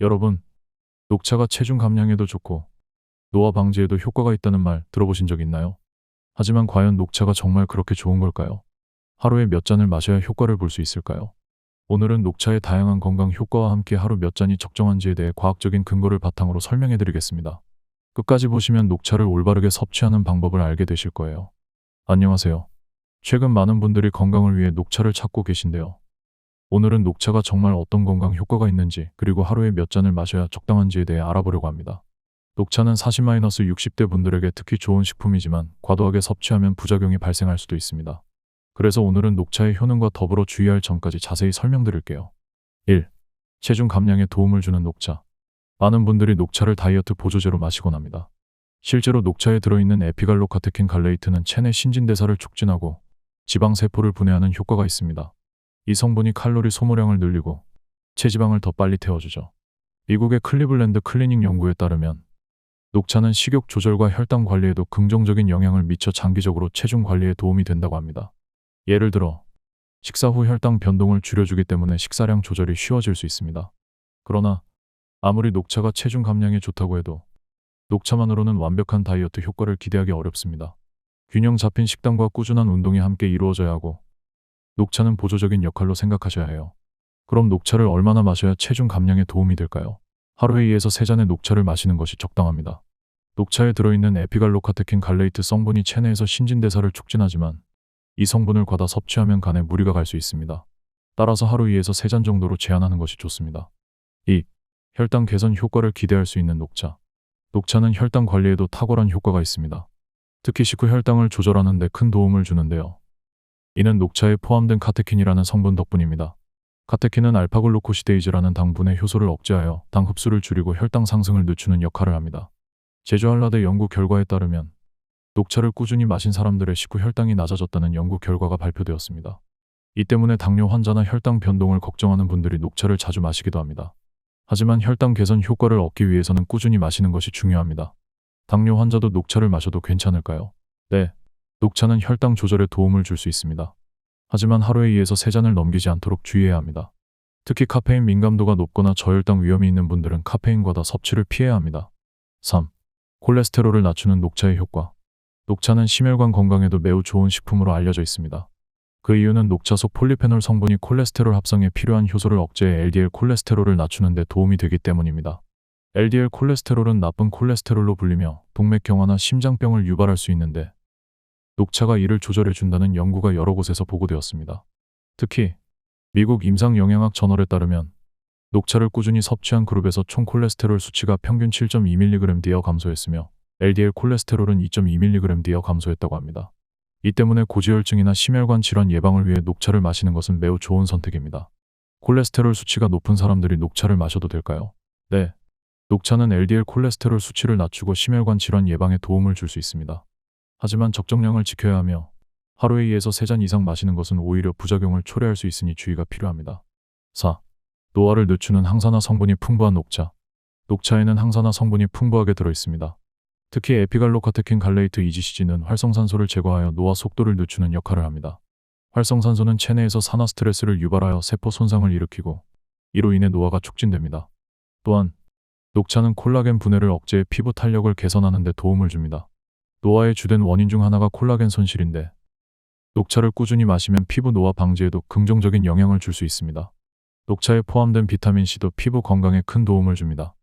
여러분, 녹차가 체중 감량에도 좋고 노화 방지에도 효과가 있다는 말 들어보신 적 있나요? 하지만 과연 녹차가 정말 그렇게 좋은 걸까요? 하루에 몇 잔을 마셔야 효과를 볼 수 있을까요? 오늘은 녹차의 다양한 건강 효과와 함께 하루 몇 잔이 적정한지에 대해 과학적인 근거를 바탕으로 설명해 드리겠습니다. 끝까지 보시면 녹차를 올바르게 섭취하는 방법을 알게 되실 거예요. 안녕하세요. 최근 많은 분들이 건강을 위해 녹차를 찾고 계신데요. 오늘은 녹차가 정말 어떤 건강 효과가 있는지 그리고 하루에 몇 잔을 마셔야 적당한지에 대해 알아보려고 합니다. 녹차는 40-60대 분들에게 특히 좋은 식품이지만 과도하게 섭취하면 부작용이 발생할 수도 있습니다. 그래서 오늘은 녹차의 효능과 더불어 주의할 점까지 자세히 설명드릴게요. 1. 체중 감량에 도움을 주는 녹차. 많은 분들이 녹차를 다이어트 보조제로 마시곤 합니다. 실제로 녹차에 들어있는 에피갈로카테킨 갈레이트는 체내 신진대사를 촉진하고 지방세포를 분해하는 효과가 있습니다. 이 성분이 칼로리 소모량을 늘리고 체지방을 더 빨리 태워주죠. 미국의 클리블랜드 클리닉 연구에 따르면 녹차는 식욕 조절과 혈당 관리에도 긍정적인 영향을 미쳐 장기적으로 체중 관리에 도움이 된다고 합니다. 예를 들어 식사 후 혈당 변동을 줄여주기 때문에 식사량 조절이 쉬워질 수 있습니다. 그러나 아무리 녹차가 체중 감량에 좋다고 해도 녹차만으로는 완벽한 다이어트 효과를 기대하기 어렵습니다. 균형 잡힌 식단과 꾸준한 운동이 함께 이루어져야 하고 녹차는 보조적인 역할로 생각하셔야 해요. 그럼 녹차를 얼마나 마셔야 체중 감량에 도움이 될까요? 하루에 2에서 3잔의 녹차를 마시는 것이 적당합니다. 녹차에 들어있는 에피갈로카테킨 갈레이트 성분이 체내에서 신진대사를 촉진하지만 이 성분을 과다 섭취하면 간에 무리가 갈 수 있습니다. 따라서 하루 2에서 3잔 정도로 제한하는 것이 좋습니다. 2. 혈당 개선 효과를 기대할 수 있는 녹차. 녹차는 혈당 관리에도 탁월한 효과가 있습니다. 특히 식후 혈당을 조절하는 데 큰 도움을 주는데요. 이는 녹차에 포함된 카테킨이라는 성분 덕분입니다. 카테킨은 알파글루코시데이즈라는 당분의 효소를 억제하여 당 흡수를 줄이고 혈당 상승을 늦추는 역할을 합니다. 제주한라대 연구 결과에 따르면 녹차를 꾸준히 마신 사람들의 식후 혈당이 낮아졌다는 연구 결과가 발표되었습니다. 이 때문에 당뇨 환자나 혈당 변동을 걱정하는 분들이 녹차를 자주 마시기도 합니다. 하지만 혈당 개선 효과를 얻기 위해서는 꾸준히 마시는 것이 중요합니다. 당뇨 환자도 녹차를 마셔도 괜찮을까요? 네. 녹차는 혈당 조절에 도움을 줄 수 있습니다. 하지만 하루에 2에서 3잔을 넘기지 않도록 주의해야 합니다. 특히 카페인 민감도가 높거나 저혈당 위험이 있는 분들은 카페인 과다 섭취를 피해야 합니다. 3. 콜레스테롤을 낮추는 녹차의 효과. 녹차는 심혈관 건강에도 매우 좋은 식품으로 알려져 있습니다. 그 이유는 녹차 속 폴리페놀 성분이 콜레스테롤 합성에 필요한 효소를 억제해 LDL 콜레스테롤을 낮추는 데 도움이 되기 때문입니다. LDL 콜레스테롤은 나쁜 콜레스테롤로 불리며 동맥경화나 심장병을 유발할 수 있는데 녹차가 이를 조절해 준다는 연구가 여러 곳에서 보고되었습니다. 특히 미국 임상영양학 저널에 따르면 녹차를 꾸준히 섭취한 그룹에서 총 콜레스테롤 수치가 평균 7.2mg 디어 감소했으며 LDL 콜레스테롤은 2.2mg 디어 감소했다고 합니다. 이 때문에 고지혈증이나 심혈관 질환 예방을 위해 녹차를 마시는 것은 매우 좋은 선택입니다. 콜레스테롤 수치가 높은 사람들이 녹차를 마셔도 될까요? 네. 녹차는 LDL 콜레스테롤 수치를 낮추고 심혈관 질환 예방에 도움을 줄 수 있습니다. 하지만 적정량을 지켜야 하며 하루에 2에서 3잔 이상 마시는 것은 오히려 부작용을 초래할 수 있으니 주의가 필요합니다. 4. 노화를 늦추는 항산화 성분이 풍부한 녹차. 녹차에는 항산화 성분이 풍부하게 들어 있습니다. 특히 에피갈로카테킨 갈레이트 EGCG는 활성산소를 제거하여 노화 속도를 늦추는 역할을 합니다. 활성산소는 체내에서 산화 스트레스를 유발하여 세포 손상을 일으키고 이로 인해 노화가 촉진됩니다. 또한 녹차는 콜라겐 분해를 억제해 피부 탄력을 개선하는 데 도움을 줍니다. 노화의 주된 원인 중 하나가 콜라겐 손실인데 녹차를 꾸준히 마시면 피부 노화 방지에도 긍정적인 영향을 줄 수 있습니다. 녹차에 포함된 비타민C도 피부 건강에 큰 도움을 줍니다.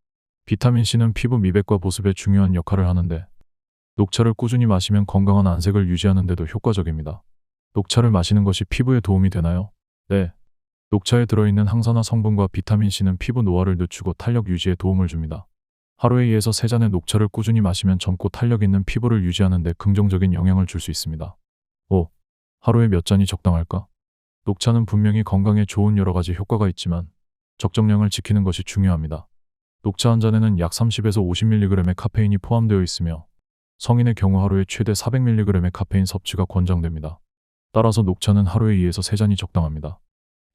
비타민C는 피부 미백과 보습에 중요한 역할을 하는데 녹차를 꾸준히 마시면 건강한 안색을 유지하는 데도 효과적입니다. 녹차를 마시는 것이 피부에 도움이 되나요? 네. 녹차에 들어있는 항산화 성분과 비타민C는 피부 노화를 늦추고 탄력 유지에 도움을 줍니다. 하루에 2에서 3잔의 녹차를 꾸준히 마시면 젊고 탄력 있는 피부를 유지하는 데 긍정적인 영향을 줄 수 있습니다. 5. 하루에 몇 잔이 적당할까? 녹차는 분명히 건강에 좋은 여러 가지 효과가 있지만 적정량을 지키는 것이 중요합니다. 녹차 한 잔에는 약 30에서 50mg의 카페인이 포함되어 있으며 성인의 경우 하루에 최대 400mg의 카페인 섭취가 권장됩니다. 따라서 녹차는 하루에 2에서 3잔이 적당합니다.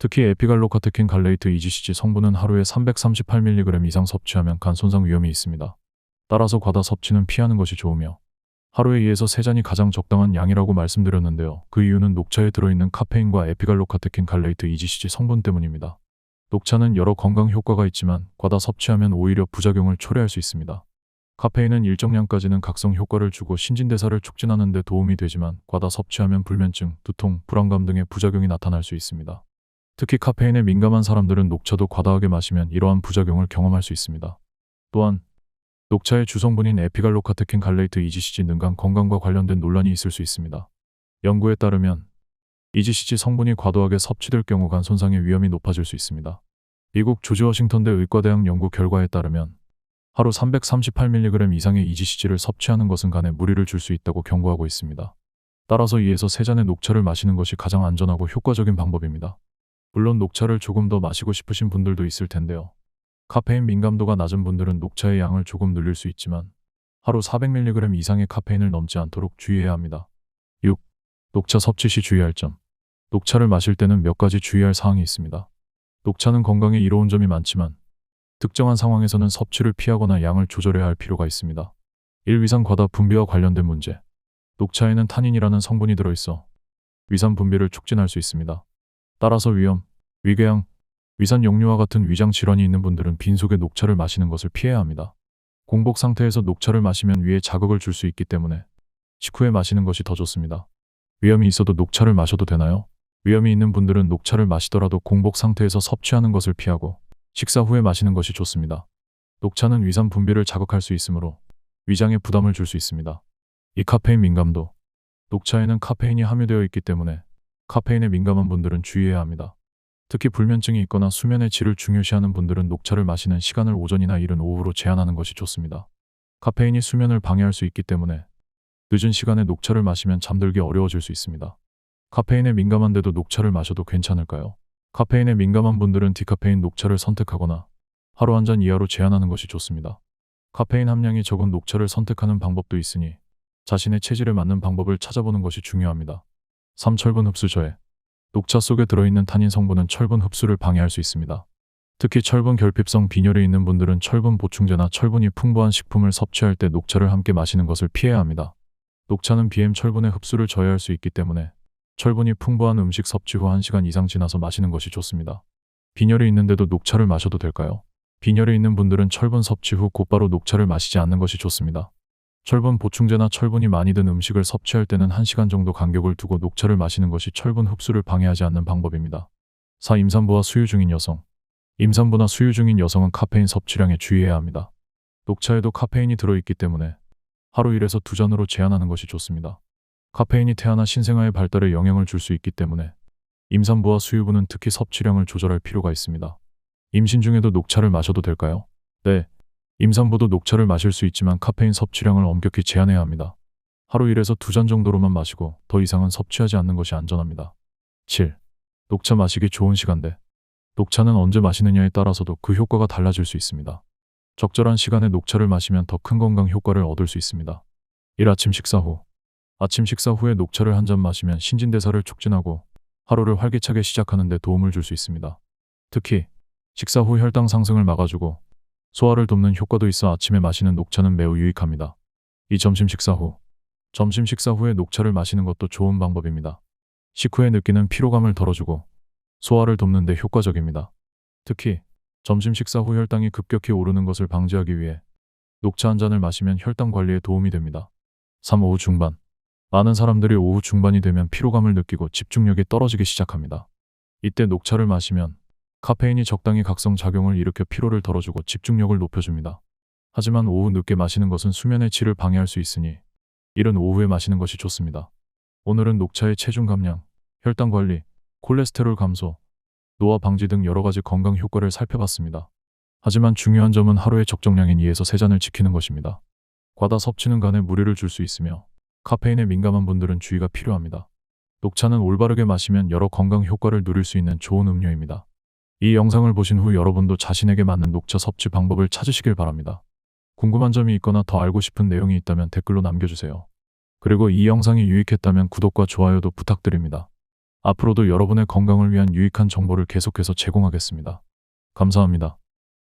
특히 에피갈로카테킨 갈레이트 EGCG 성분은 하루에 338mg 이상 섭취하면 간 손상 위험이 있습니다. 따라서 과다 섭취는 피하는 것이 좋으며 하루에 2에서 3잔이 가장 적당한 양이라고 말씀드렸는데요. 그 이유는 녹차에 들어있는 카페인과 에피갈로카테킨 갈레이트 EGCG 성분 때문입니다. 녹차는 여러 건강 효과가 있지만 과다 섭취하면 오히려 부작용을 초래할 수 있습니다. 카페인은 일정량까지는 각성 효과를 주고 신진대사를 촉진하는 데 도움이 되지만 과다 섭취하면 불면증, 두통, 불안감 등의 부작용이 나타날 수 있습니다. 특히 카페인에 민감한 사람들은 녹차도 과다하게 마시면 이러한 부작용을 경험할 수 있습니다. 또한 녹차의 주성분인 에피갈로카테킨 갈레이트 이지시지 등간 건강과 관련된 논란이 있을 수 있습니다. 연구에 따르면 이지시지 성분이 과도하게 섭취될 경우 간 손상의 위험이 높아질 수 있습니다. 미국 조지 워싱턴대 의과대학 연구 결과에 따르면 하루 338mg 이상의 이지시지를 섭취하는 것은 간에 무리를 줄 수 있다고 경고하고 있습니다. 따라서 이에서 세 잔의 녹차를 마시는 것이 가장 안전하고 효과적인 방법입니다. 물론 녹차를 조금 더 마시고 싶으신 분들도 있을 텐데요. 카페인 민감도가 낮은 분들은 녹차의 양을 조금 늘릴 수 있지만 하루 400mg 이상의 카페인을 넘지 않도록 주의해야 합니다. 6. 녹차 섭취 시 주의할 점. 녹차를 마실 때는 몇 가지 주의할 사항이 있습니다. 녹차는 건강에 이로운 점이 많지만 특정한 상황에서는 섭취를 피하거나 양을 조절해야 할 필요가 있습니다. 1. 위산 과다 분비와 관련된 문제. 녹차에는 타닌이라는 성분이 들어있어 위산 분비를 촉진할 수 있습니다. 따라서 위염, 위궤양, 위산 역류와 같은 위장 질환이 있는 분들은 빈속에 녹차를 마시는 것을 피해야 합니다. 공복 상태에서 녹차를 마시면 위에 자극을 줄 수 있기 때문에 식후에 마시는 것이 더 좋습니다. 위염이 있어도 녹차를 마셔도 되나요? 위염이 있는 분들은 녹차를 마시더라도 공복 상태에서 섭취하는 것을 피하고 식사 후에 마시는 것이 좋습니다. 녹차는 위산 분비를 자극할 수 있으므로 위장에 부담을 줄 수 있습니다. 이 카페인 민감도 녹차에는 카페인이 함유되어 있기 때문에 카페인에 민감한 분들은 주의해야 합니다. 특히 불면증이 있거나 수면의 질을 중요시하는 분들은 녹차를 마시는 시간을 오전이나 이른 오후로 제한하는 것이 좋습니다. 카페인이 수면을 방해할 수 있기 때문에 늦은 시간에 녹차를 마시면 잠들기 어려워질 수 있습니다. 카페인에 민감한데도 녹차를 마셔도 괜찮을까요? 카페인에 민감한 분들은 디카페인 녹차를 선택하거나 하루 한 잔 이하로 제한하는 것이 좋습니다. 카페인 함량이 적은 녹차를 선택하는 방법도 있으니 자신의 체질에 맞는 방법을 찾아보는 것이 중요합니다. 3. 철분 흡수 저해 녹차 속에 들어있는 타닌 성분은 철분 흡수를 방해할 수 있습니다. 특히 철분 결핍성 빈혈이 있는 분들은 철분 보충제나 철분이 풍부한 식품을 섭취할 때 녹차를 함께 마시는 것을 피해야 합니다. 녹차는 BM 철분의 흡수를 저해할 수 있기 때문에 철분이 풍부한 음식 섭취 후 1시간 이상 지나서 마시는 것이 좋습니다. 빈혈이 있는데도 녹차를 마셔도 될까요? 빈혈이 있는 분들은 철분 섭취 후 곧바로 녹차를 마시지 않는 것이 좋습니다. 철분 보충제나 철분이 많이 든 음식을 섭취할 때는 1시간 정도 간격을 두고 녹차를 마시는 것이 철분 흡수를 방해하지 않는 방법입니다. 4. 임산부와 수유 중인 여성 임산부나 수유 중인 여성은 카페인 섭취량에 주의해야 합니다. 녹차에도 카페인이 들어있기 때문에 하루 1에서 2잔으로 제한하는 것이 좋습니다. 카페인이 태아나 신생아의 발달에 영향을 줄 수 있기 때문에 임산부와 수유부는 특히 섭취량을 조절할 필요가 있습니다. 임신 중에도 녹차를 마셔도 될까요? 네. 임산부도 녹차를 마실 수 있지만 카페인 섭취량을 엄격히 제한해야 합니다. 하루 1에서 2잔 정도로만 마시고 더 이상은 섭취하지 않는 것이 안전합니다. 7. 녹차 마시기 좋은 시간대. 녹차는 언제 마시느냐에 따라서도 그 효과가 달라질 수 있습니다. 적절한 시간에 녹차를 마시면 더 큰 건강 효과를 얻을 수 있습니다. 1. 아침 식사 후. 아침 식사 후에 녹차를 한 잔 마시면 신진대사를 촉진하고 하루를 활기차게 시작하는 데 도움을 줄 수 있습니다. 특히 식사 후 혈당 상승을 막아주고 소화를 돕는 효과도 있어 아침에 마시는 녹차는 매우 유익합니다. 이 점심 식사 후. 점심 식사 후에 녹차를 마시는 것도 좋은 방법입니다. 식후에 느끼는 피로감을 덜어주고 소화를 돕는 데 효과적입니다. 특히 점심 식사 후 혈당이 급격히 오르는 것을 방지하기 위해 녹차 한 잔을 마시면 혈당 관리에 도움이 됩니다. 3. 오후 중반. 많은 사람들이 오후 중반이 되면 피로감을 느끼고 집중력이 떨어지기 시작합니다. 이때 녹차를 마시면 카페인이 적당히 각성 작용을 일으켜 피로를 덜어주고 집중력을 높여줍니다. 하지만 오후 늦게 마시는 것은 수면의 질을 방해할 수 있으니 이른 오후에 마시는 것이 좋습니다. 오늘은 녹차의 체중 감량, 혈당 관리, 콜레스테롤 감소, 노화 방지 등 여러 가지 건강 효과를 살펴봤습니다. 하지만 중요한 점은 하루의 적정량인 2에서 3잔을 지키는 것입니다. 과다 섭취는 간에 무리를 줄 수 있으며 카페인에 민감한 분들은 주의가 필요합니다. 녹차는 올바르게 마시면 여러 건강 효과를 누릴 수 있는 좋은 음료입니다. 이 영상을 보신 후 여러분도 자신에게 맞는 녹차 섭취 방법을 찾으시길 바랍니다. 궁금한 점이 있거나 더 알고 싶은 내용이 있다면 댓글로 남겨주세요. 그리고 이 영상이 유익했다면 구독과 좋아요도 부탁드립니다. 앞으로도 여러분의 건강을 위한 유익한 정보를 계속해서 제공하겠습니다. 감사합니다.